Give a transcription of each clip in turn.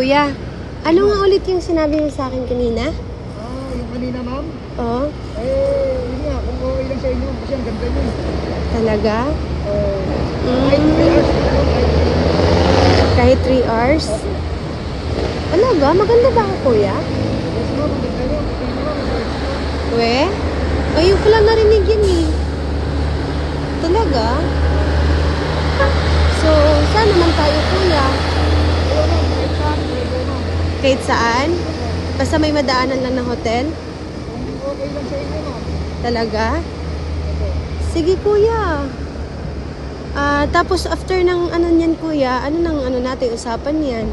Kuya, ano nga ulit yung sinabi niyo sa akin kanina? Ah, yung kanina ma'am. Oo, Eh, yun nga, kung okay lang sa inyo, kasi ang ganda nyo. talaga? Oh, Mm. kahit 3 hours, ano, kahit Kahit 3 hours? Talaga? Maganda ba ako, kuya? Yes ma'am, ang ganda nyo. Tingnan mo, ang We? Ngayon ko lang narinig yun eh. Talaga? So, saan naman tayo, kuya? Ayun ma'am, kahit saan, pwede ma'am. Kahit saan? Basta may madaanan lang ng hotel? Okay lang sa inyo ma'am. Talaga? Sige, kuya. Ah, tapos after ng ano niyan, kuya, ano nang ano natin usapan niyan?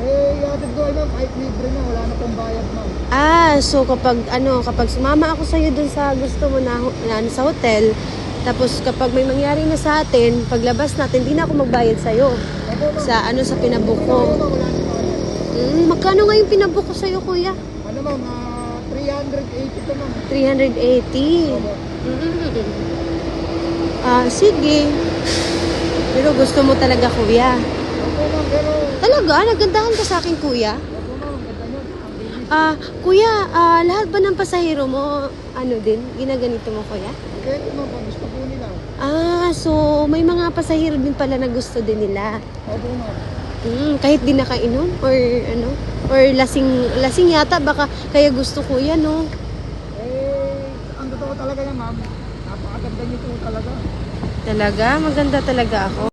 Eh, yatid ko ay ma'am, kahit libre na, wala na pong bayad ma'am. Ah, so kapag ano, kapag sumama ako sa iyo dun sa gusto mo na, na ano, sa hotel, tapos kapag may mangyari na sa atin, paglabas natin, di na ako magbayad sa iyo. Opo ma'am. Sa ano sa pinabook ko. wala na magkano nga yung pinabook ko sa iyo, kuya? Ano ma'am, ah, 380 to ma'am. 380. Opo. Mm-mm. Ah, sige. Pero gusto mo talaga, kuya. Opo ma'am, pero... Talaga? Nagandahan ka sa akin, kuya? Opo ma'am, ganda nyo. Ah, kuya, ah, lahat ba ng pasahero mo, ano din, ginaganito mo, kuya? Depende ma'am, kung gusto po nila. Ah, so may mga pasahero din pala na gusto din nila. Opo ma'am. Mm, kahit di nakainom or ano, or lasing lasing yata baka kaya gusto ko yan, no. Eh, ang totoo talaga yan ma'am, napakaganda nyo po talaga. Talaga, maganda talaga ako.